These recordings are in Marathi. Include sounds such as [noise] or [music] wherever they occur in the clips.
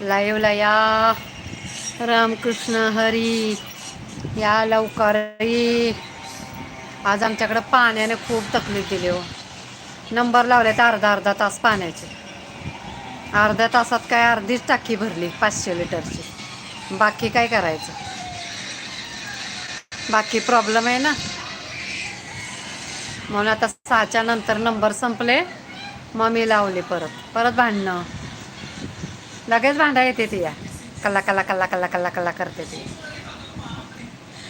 लाईव्हला या रामकृष्ण हरी या लवकर आज आमच्याकडं पाण्याने खूप तकलीफ दिली हो. नंबर लावले तर अर्धा अर्धा तास पाण्याचे. अर्ध्या तासात काय अर्धीच टाकी भरली पाचशे लिटरची. बाकी काय करायचं? बाकी प्रॉब्लेम आहे ना? म्हणून आता सहाच्या नंतर नंबर संपले. मग मी लावले परत. परत भांडणं. लगेच भांडा येते ती या. कल्ला कल्ला कल्ला कल्ला कल्ला कल्ला करते ती.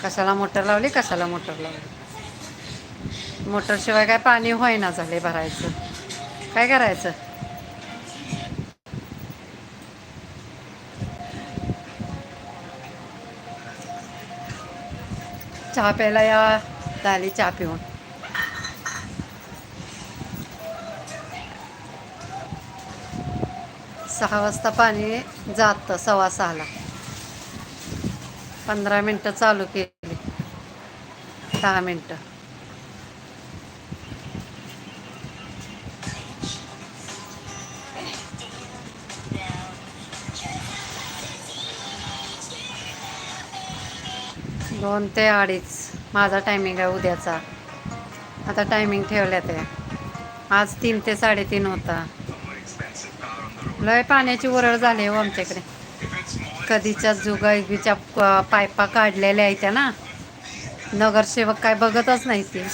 कशाला मोटर लावली कशाला मोटर लावली? मोटरशिवाय काय पाणी होईना झाले भरायचं. काय करायचं? चहा प्यायला या झाली चहा पिऊन. सहा वाजता पाणी जातं सव्वा सहाला. पंधरा मिनटं चालू केली. दहा मिनटं. दोन ते अडीच. माझा टायमिंग आहे उद्याचा. आता टायमिंग ठेवल्यात आहे आज तीन ते साडेतीन होता. लय पाण्याची वरळ झाली हो आमच्याकडे. कधीच्या जुगाईच्या प- पायपा काढलेल्या आहेत त्या ना. नगरसेवक काय बघतच नाही ते.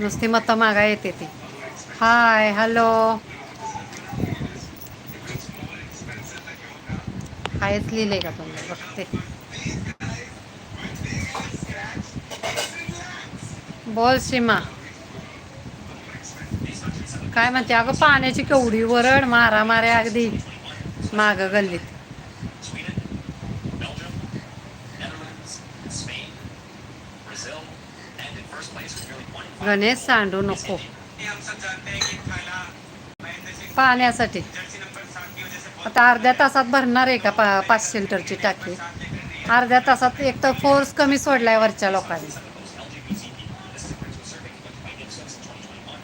नुसती मतं मागा येते ती. Hi hello. हायच लिहिले का तुम्ही? बघते. बोल सीमा. काय म्हणते अगं पाण्याची केवढी वरड मारा मारे अगदी माग गल्लीत. गणेश सांडू नको. पाण्यासाठी. आता अर्ध्या तासात भरणार आहे का पा पाचशे लिटरची टाकी? अर्ध्या तासात एक तर फोर्स कमी सोडलाय वरच्या लोकांनी.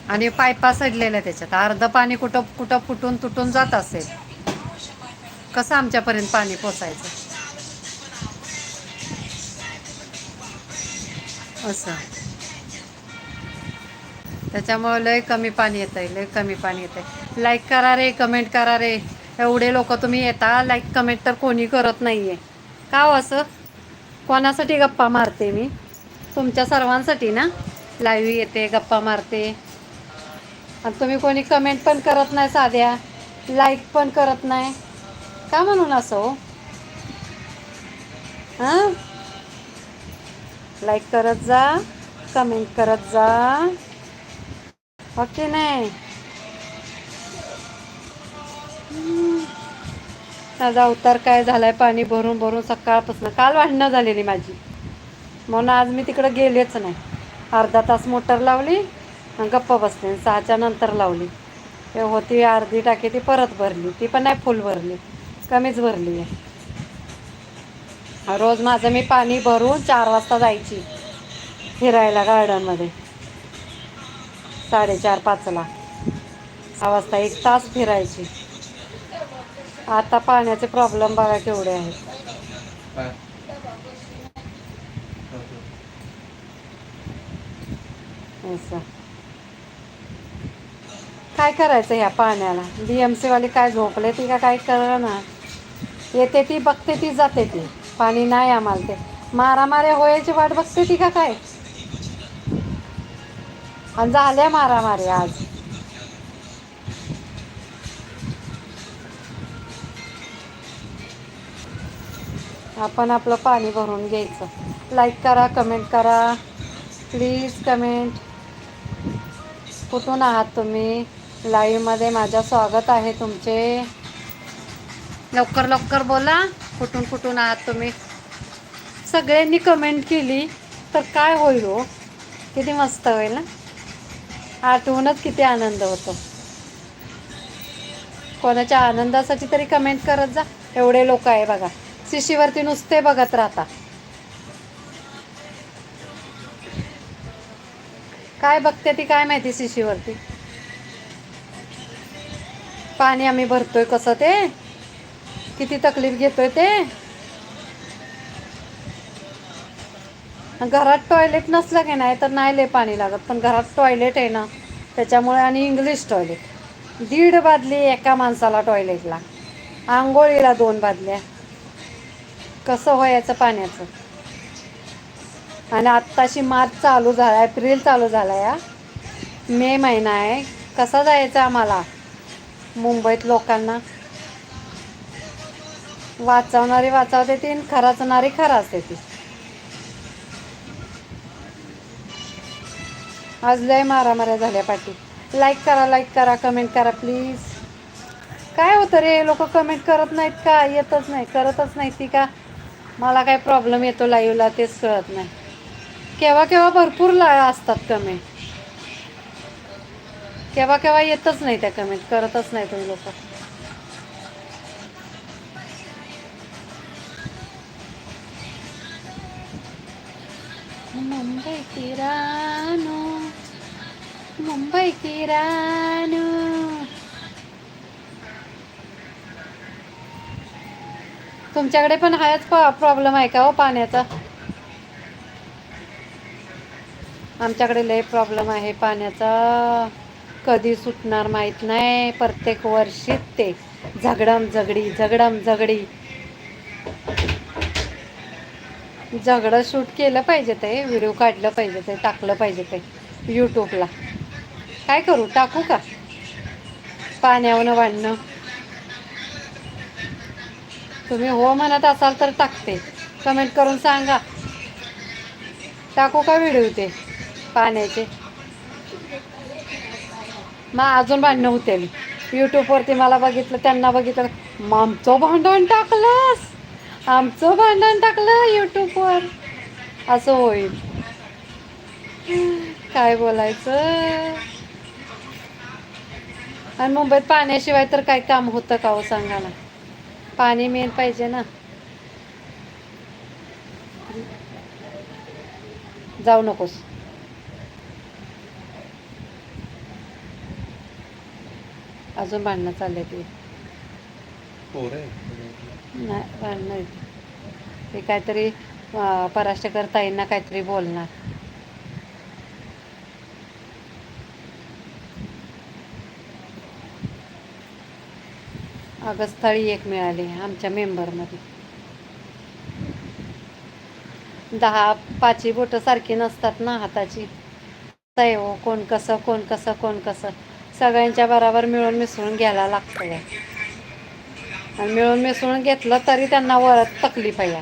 आणि पायपा सडलेल्या त्याच्यात. अर्धं पाणी कुठं कुठं फुटून तुटून जात असेल. कसं आमच्यापर्यंत पाणी पोचायचं? असं. त्याच्यामुळं लय कमी पाणी येत आहे लय कमी पाणी येत आहे लाईक करा रे कमेंट करा रे. एवढे लोक तुम्ही येता लाईक कमेंट तर कोणी करत नाही आहे का हो असं? कोणासाठी गप्पा मारते मी? तुमच्या सर्वांसाठी ना? लाईव्ह येते गप्पा मारते. आणि तुम्ही कोणी कमेंट पण करत नाही साध्या. लाईक पण करत नाही. का म्हणून असं हो? हां? लाईक करत जा कमेंट करत जा. हो ओके नाही? माझा अवतार काय झालाय पाणी भरून भरून सकाळपासून. काल वाढणं झालेली माझी. म्हणून आज मी तिकडं गेलेच नाही. अर्धा तास मोटर लावली. गप्प बसले सहाच्या नंतर लावली. ते होती अर्धी टाकी ती परत भरली. ती पण नाही फुल भरली. कमीच भरली आहे. रोज माझं मी पाणी भरून चार वाजता जायची फिरायला गार्डनमध्ये. साडेचार पाचला. सहा वाजता एक तास फिरायची. आता पाण्याचे प्रॉब्लेम बघा केवढे आहेत. असं. काय करायचं ह्या पाण्याला? बी एम सीवाली काय झोपले ती का काय कर ना येते ती बघते ती जाते ती. पाणी नाही आम्हाला ते. मारामाऱ्या होयाची वाट बघते ती का काय? आणि झाल्या मारामारी आज. आपण आपलं पाणी भरून घ्यायचं. लाईक करा कमेंट करा. प्लीज कमेंट कुठून आहात तुम्ही? लाईव्हमध्ये माझं स्वागत आहे तुमचे. लवकर लवकर बोला कुठून कुठून आहात तुम्ही? सगळ्यांनी कमेंट केली तर काय होईल हो? किती मस्त होईल ना? आठवूनच किती आनंद होतो. कोणाच्या आनंदासाठी तरी कमेंट करत जा. एवढे लोक आहे बघा. शिशीवरती नुसते बघत राहता. काय बघते ती काय माहिती शिशीवरती पाणी आम्ही भरतोय कसं ते? किती तकलीफ घेतोय ते? घरात टॉयलेट नसलं की नाही तर नाही लय पाणी लागत पण घरात टॉयलेट आहे ना त्याच्यामुळे आणि इंग्लिश टॉयलेट दीड बादली एका माणसाला टॉयलेटला आंघोळीला दोन बादल्या. कसं व्हायचं पाण्याचं? आणि आत्ताशी मार्च चालू झाला एप्रिल चालू झाला या. मे महिना आहे. कसा जायचं आम्हाला? मुंबईत लोकांना वाचवणारी वाचवते ती खराचणारी खराच ती. आज लय मारामाऱ्या झाल्या पाठी. लाईक करा लाईक करा कमेंट करा प्लीज काय होतं रे? लोक कमेंट करत नाहीत का? येतच नाही. करतच नाही ती का? मला काय प्रॉब्लेम येतो लाईव्हला तेच कळत नाही. केव्हा केव्हा भरपूर ला असतात कमेंट केव्हा केव्हा येतच नाही त्या कमेंट करतच नाही तुम्ही लोक. मुंबई किराणू मुंबई किराणू तुमच्याकडे पण हाच प्रॉब्लेम आहे का हो पाण्याचा? आमच्याकडे लय प्रॉब्लेम आहे पाण्याचा. कधी सुटणार माहीत नाही. प्रत्येक वर्षीच ते झगडम झगडी झगडम झगडी. झगडं शूट केलं पाहिजे ते व्हिडिओ काढलं पाहिजे ते टाकलं पाहिजे ते यूट्यूबला काय करू टाकू का? पाण्यावरनं वाढणं. तुम्ही हो म्हणत असाल तर टाकते. कमेंट करून सांगा. टाकू का व्हिडिओ ते पाण्याचे? मग अजून भांडणं होते यूट्यूबवरती मला बघितलं त्यांना बघितलं. "मग आमचं भांडण टाकलंस? आमचं भांडण टाकलं यूट्यूबवर असं होईल. काय बोलायचं? आणि मुंबईत पाण्याशिवाय तर काय काम होतं का हो सांगा ना पाणी मेन पाहिजे ना. जाऊ नकोस. अजून भांडणं चालले ते. नाही भांडणं. ते काहीतरी अं, पराष्टकर ताईंना काहीतरी बोलणार. अगस्थळी एक मिळाली आमच्या मेंबरमध्ये. दहा पाची बोटं सारखी नसतात ना हाताची. कोण कसं कोण कसं कोण कसं. सगळ्यांच्या बरोबर मिळून मिसळून घ्यायला लागतं या आणि मिळून मिसळून घेतलं तरी त्यांना वरत तकलीफ आहे.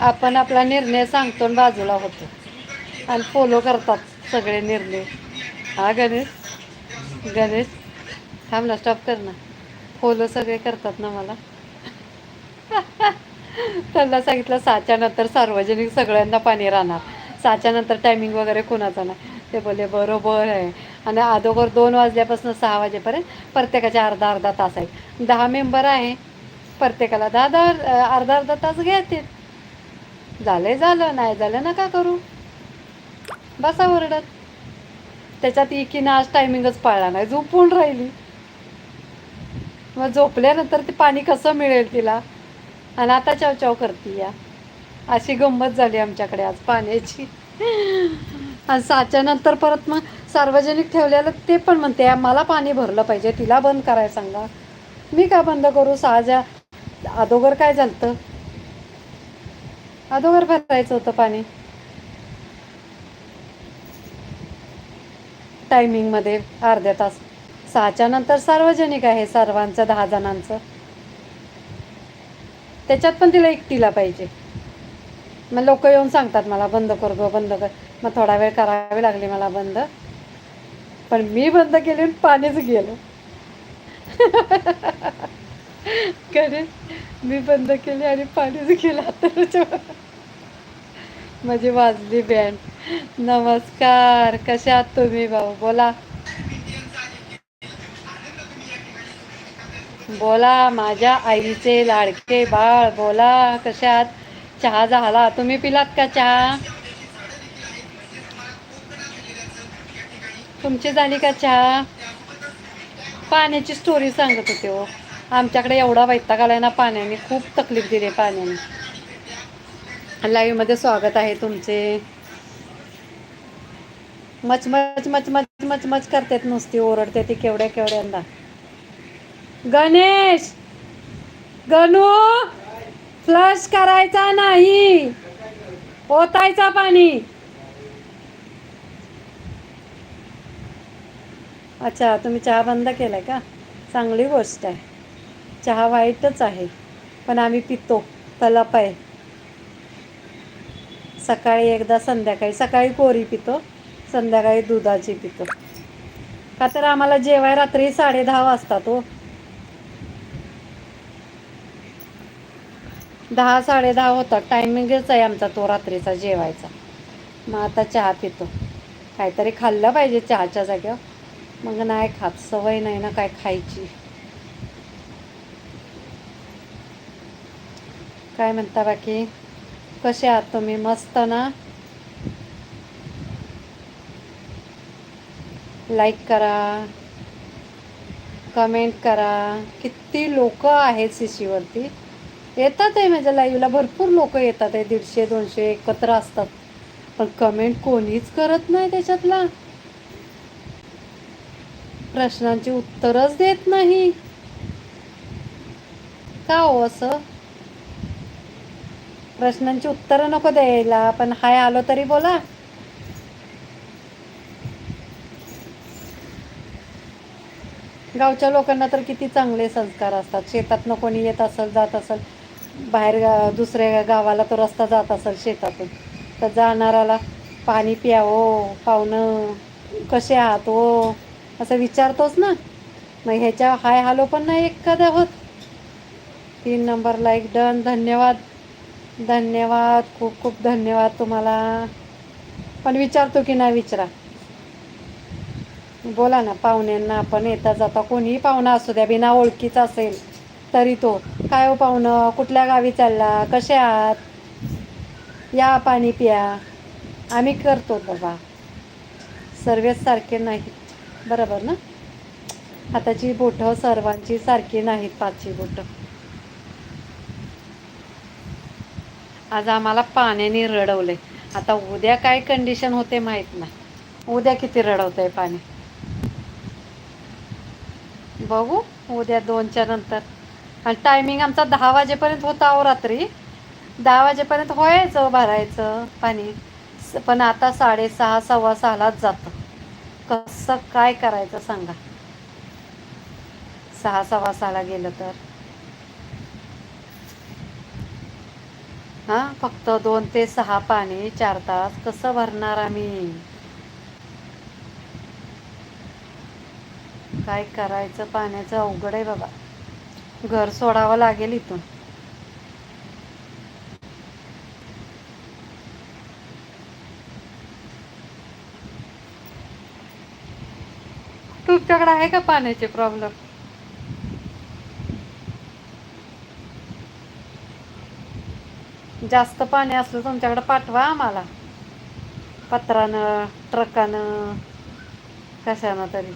आपण आपला निर्णय सांगतो आणि बाजूला होतो. आणि फॉलो करतात सगळे निर्णय. हा गणेश? गणेश थांबला स्टॉप कर ना. फॉलो सगळे करतात ना मला. त्यांना सांगितलं साच्यानंतर सार्वजनिक सगळ्यांना पाणी राहणार. साच्यानंतर टायमिंग वगैरे कुणाचा नाही. ते बोलले बरोबर आहे. आणि अगोदर दोन वाजल्यापासून सहा वाजेपर्यंत प्रत्येकाचे अर्धा अर्धा तास आहे दहा मेंबर आहे. प्रत्येकाला दहा दहा अर्धा अर्धा तास घेतील. झालंय झालं. नाही झालं नका करू. बसा ओरडत. त्याच्यात एकीनं आज टायमिंगच पाळला नाही. झोपून राहिली. मग झोपल्यानंतर ते पाणी कसं मिळेल तिला? आणि आता चवचाव करते या. अशी गंमत झाली आमच्याकडे आज पाण्याची. आणि साच्या नंतर परत मग सार्वजनिक ठेवलेलं ते पण म्हणते मला पाणी भरलं पाहिजे तिला बंद करायला सांगा. मी का बंद करू? सहाजा अगोदर काय झालं अगोदर भरायचं होतं पाणी. टायमिंगमध्ये अर्ध्या तास. सहाच्या नंतर सार्वजनिक आहे सर्वांचं दहा जणांचं. त्याच्यात पण तिला एकटीला पाहिजे. मग लोक येऊन सांगतात मला बंद कर गं बंद कर. मग थोडा वेळ करावी लागली मला बंद. पण मी बंद केली आणि पाणीच गेलं. [laughs] करे मी बंद केली आणि पाणीच गेला माझी वाजली बँड. नमस्कार कशा आहात तुम्ही भाऊ? बोला. बोला माझ्या आईचे लाडके बाळ बोला कशात? चहा झाला. तुम्ही पिलात का चहा? तुमची झाली का चहा? पाण्याची स्टोरी सांगत होते हो. आमच्याकडे एवढा वैताग आलाय ना पाण्याने. खूप तकलीफ दिली पाण्याने. लाईव्हमध्ये स्वागत आहे तुमचे. मच मच मच मच मच मच करतात नुसती ओरडते ती केवढ्या केवढ्यांदा. गणेश गणू फ्लश करायचा नाही. ओतायचा पाणी. अच्छा तुम्ही चहा बंद केलाय का? चांगली गोष्ट आहे. चहा वाईटच आहे पण आम्ही पितो तलप आहे. सकाळी एकदा संध्याकाळी. सकाळी कोरी पितो संध्याकाळी दुधाची पितो. का तर आम्हाला जेवाय रात्री साडे दहा वाजतात हो. दहा साडे दहा होतात. टायमिंगच आहे आमचा तो रात्रीचा जेवायचा. मग आता चहा पितो. काहीतरी खाल्लं पाहिजे चहाच्या जागेवर. मग नाही खात. सवय नाही ना काय खायची. काय म्हणता बाकी? कसे आहात तुम्ही? मस्त ना? लाईक करा. कमेंट करा. किती लोक आहेत शिशीवरती येतात आहे माझ्या लाईव्हला भरपूर लोक येतात आहे. दीडशे दोनशे एकत्र असतात. पण कमेंट कोणीच करत नाही त्याच्यातला. प्रश्नांची उत्तरच देत नाही. का हो असं? प्रश्नांची उत्तरं नको द्यायला. पण हाय आलो तरी बोला. गावच्या लोकांना तर किती चांगले संस्कार असतात. शेतातनं कोणी येत असेल जात असेल. बाहेर गा दुसऱ्या गावाला तो रस्ता जात असेल शेतातून तर जाणाराला पाणी प्या हो पाहुणं कसे आहात हो असं विचारतोच ना. मग ह्याच्या हाय हालो पण नाही एखाद्या होत. तीन नंबरला एक डन धन्यवाद. धन्यवाद खूप खूप धन्यवाद तुम्हाला. पण विचारतो की नाही विचारा. बोला ना पाहुण्यांना आपण येता जाता कोणीही पाहुणा असू द्या बिना ओळखीचा असेल. तरी तो. काय हो पाहुणं? कुठल्या गावी चालला? कसे आहात? या पाणी प्या. आम्ही करतो बाबा. सर्वच सारखे नाहीत. बरोबर ना? हाताची बोटं सर्वांची सारखी नाहीत पाचची बोटं. आज आम्हाला पाण्याने रडवले. आता उद्या काय कंडिशन होते माहीत नाही. उद्या किती रडवतंय पाणी? बघू उद्या दोनच्या नंतर. आणि टायमिंग आमचा दहा वाजेपर्यंत होता अहो रात्री. दहा वाजेपर्यंत व्हायचं भरायचं पाणी. पण आता साडेसहा सव्वा सहालाच जातं. कसं काय करायचं सांगा. सहा सव्वा सहाला गेलं तर. हां फक्त दोन ते सहा पाणी चार तास. कसं भरणार आम्ही? काय करायचं पाण्याचं अवघड आहे बाबा. घर सोडावं लागेल इथून. तुमच्याकडे आहे का पाण्याचे प्रॉब्लेम जास्त पाणी असलं तुमच्याकडे पाठवा आम्हाला. पत्रानं ट्रकानं कशानं तरी.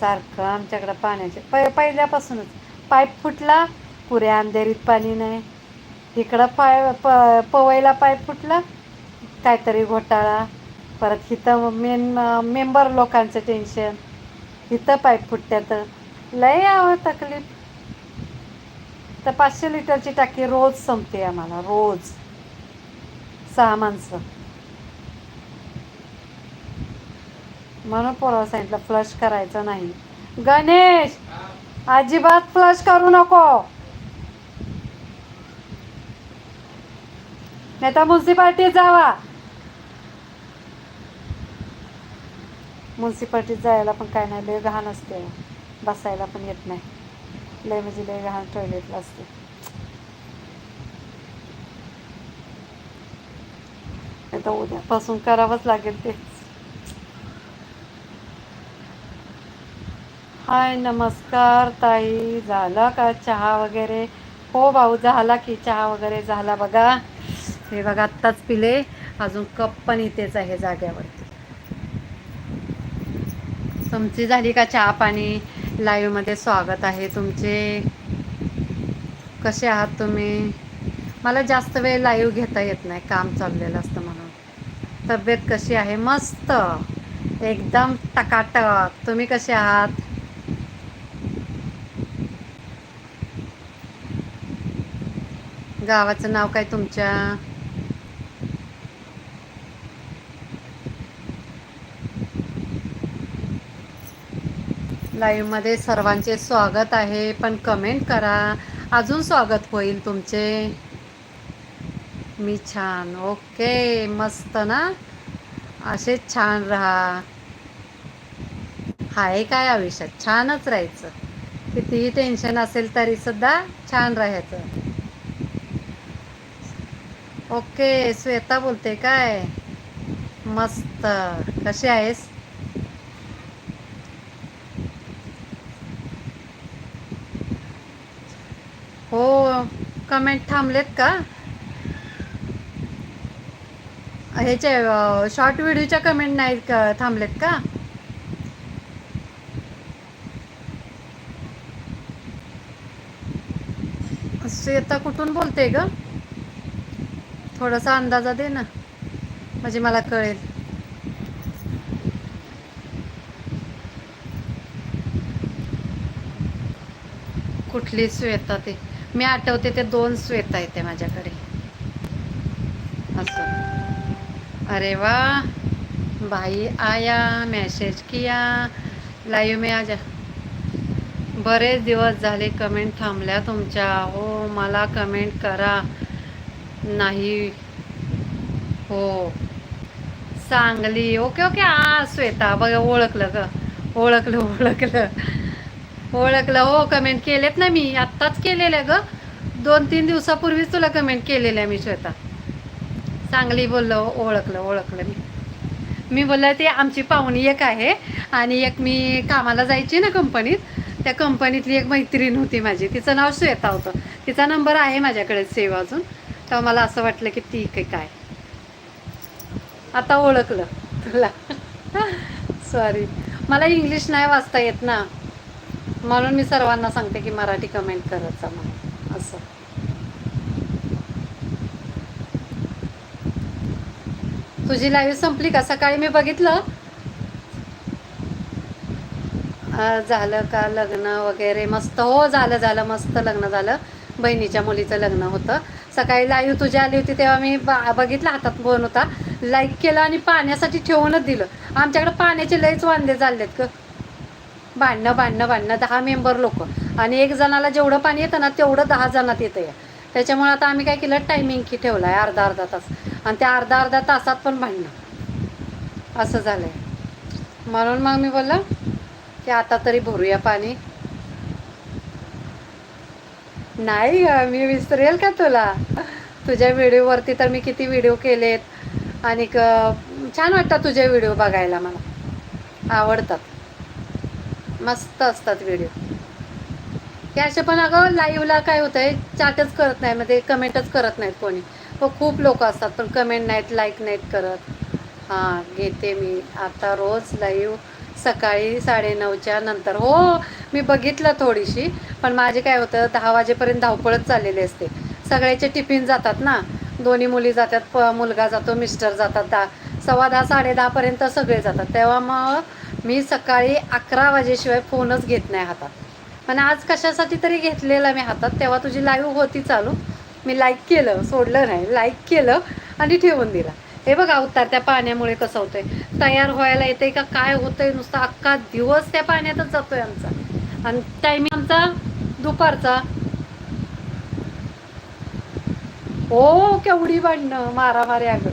सारखं आमच्याकडं पाण्याचे पै पहिल्यापासूनच. पाईप फुटला पुऱ्या अंधेरीत पाणी नाही. इकडं पाय प पवईला पाईप फुटला काहीतरी घोटाळा. परत इथं मेन मेंबर लोकांचं टेन्शन. इथं पाईप फुटत्यात. लय आव तकलीफ. तर पाचशे लिटरची टाकी रोज संपते आम्हाला रोज. सहा माणसं. म्हणून पोराला सांगितलं फ्लश करायचं नाही. गणेश अजिबात फ्लश करू नको. नाही तर म्युन्सिपाल्टीत जावा. म्युन्सिपाल्टीत जायला पण काय नाही लय घाण असते. बसायला पण येत नाही. लय म्हणजे लय घाण टॉयलेटला असते. नाही तर उद्यापासून करावंच लागेल ते हाय नमस्कार ताई. झाला का चहा वगैरे? हो भाऊ झाला की चहा वगैरे झाला बघा. हे बघा आत्ताच पिले. अजून कप पण इथेच आहे जाग्यावरती. तुमची झाली का चहा पाणी? लाईव्हमध्ये स्वागत आहे तुमचे. कसे आहात तुम्ही? मला जास्त वेळ लाईव्ह घेता येत नाही काम चाललेलं असतं म्हणून. तब्येत कशी आहे? मस्त. एकदम टकाटक. तुम्ही कसे आहात? गावाचं नाव काय तुमच्या? लाईव्हमध्ये सर्वांचे स्वागत आहे पण कमेंट करा. अजून स्वागत होईल तुमचे. मी छान. ओके मस्त ना? असे छान राहा. हाय काय आयुष्यात? छानच राहायचं. कितीही टेन्शन असेल तरी सुद्धा छान राहायचं. ओके श्वेता बोलते काय? मस्त. कशी आहेस? हो कमेंट थांबलेत का? ह्याचे शॉर्ट व्हिडिओच्या कमेंट नाही थांबलेत का? श्वेता कुठून बोलते ग? थोडासा अंदाजा दे ना. म्हणजे मला कळेल. कुठली श्वेता ते. मी आठवते ते दोन श्वेता येते माझ्याकडे. असं. अरे वा. भाई आया मेसेज किया. लाईव्ह मी आजा. बरेच दिवस झाले कमेंट थांबल्या तुमच्या. हो मला कमेंट करा. नाही. हो. सांगली. Okay okay. आ श्वेता बघा ओळखलं ग. ओळखलं ओळखलं. ओळखलं. हो कमेंट केलेत ना मी. आत्ताच केलेलं ग. दोन तीन दिवसापूर्वीच तुला कमेंट केलेलं आहे मी श्वेता. चांगली बोललो ओळखलं ओळखलं मी. मी बोललं ते आमची पाहुणी एक आहे आणि एक मी कामाला जायची ना कंपनीत. त्या कंपनीतली एक मैत्रीण होती माझी. तिचं नाव श्वेता होतं. तिचा नंबर आहे माझ्याकडे सेव अजून. तेव्हा मला असं वाटलं की ती काय काय? आता ओळखलं तुला. सॉरी मला इंग्लिश नाही वाचता येत ना. म्हणून मी सर्वांना सांगते की मराठी कमेंट करत जा म्हणून. असं. तुझी लाईव्ह संपली का? सकाळी मी बघितलं. झालं का लग्न वगैरे? मस्त. हो झालं झालं. मस्त लग्न झालं. बहिणीच्या मुलीचं लग्न होतं. सकाळी लाईव्ह तुझी आली होती तेव्हा मी ब- बघितला हातात फोन होता. लाईक केलं आणि पाण्यासाठी ठेवूनच दिलं. आमच्याकडे पाण्याचे लईच वांदे चाललेत ग. भांडणं भांडणं भांडणं. दहा मेंबर लोक. आणि एक जणाला जेवढं पाणी येतं ना तेवढं दहा जणात येतं या त्याच्यामुळे आता आम्ही काय केलं? टायमिंग की ठेवला आहे अर्धा अर्धा तास. आणि त्या अर्धा अर्धा तासात पण भांडणं. असं झालं आहे म्हणून मग मी बोललं की आता तरी भरूया पाणी. नाही ग मी विसरेल का तुला? तुझ्या व्हिडिओवरती तर मी किती व्हिडिओ केलेत आणि छान वाटतात तुझे व्हिडिओ बघायला मला. आवडतात. मस्त असतात व्हिडिओ. हे असे पण अगं लाईव्हला काय होतंय चॅटच करत नाही म्हणजे कमेंटच करत नाहीत कोणी. हो खूप लोक असतात पण कमेंट नाहीत लाईक नाहीत करत. हां घेते मी. आता रोज लाईव्ह सकाळी साडेनऊच्या नंतर. हो मी बघितलं थोडीशी पण माझे काय होतं दहा वाजेपर्यंत धावपळच चाललेली असते. सगळ्याचे टिफिन जातात ना. दोन्ही मुली जातात प मुलगा जातो मिस्टर जातात दहा सव्वा दहा साडे दहापर्यंत सगळे जातात. तेव्हा मग मी सकाळी अकरा वाजेशिवाय फोनच घेत नाही हातात. पण आज कशासाठी तरी घेतलेला मी हातात. तेव्हा तुझी लाईव्ह होती चालू. मी लाईक केलं सोडलं नाही. लाईक केलं आणि ठेवून दिला. हे बघा अवतार त्या पाण्यामुळे कसं होतंय. तयार व्हायला येतंय का काय होतंय नुसतं अख्खा दिवस त्या पाण्यातच जातोय आमचा. आणि टायमिंग आमचा दुपारचा. हो केवढी भांडणं मारामारी अगं.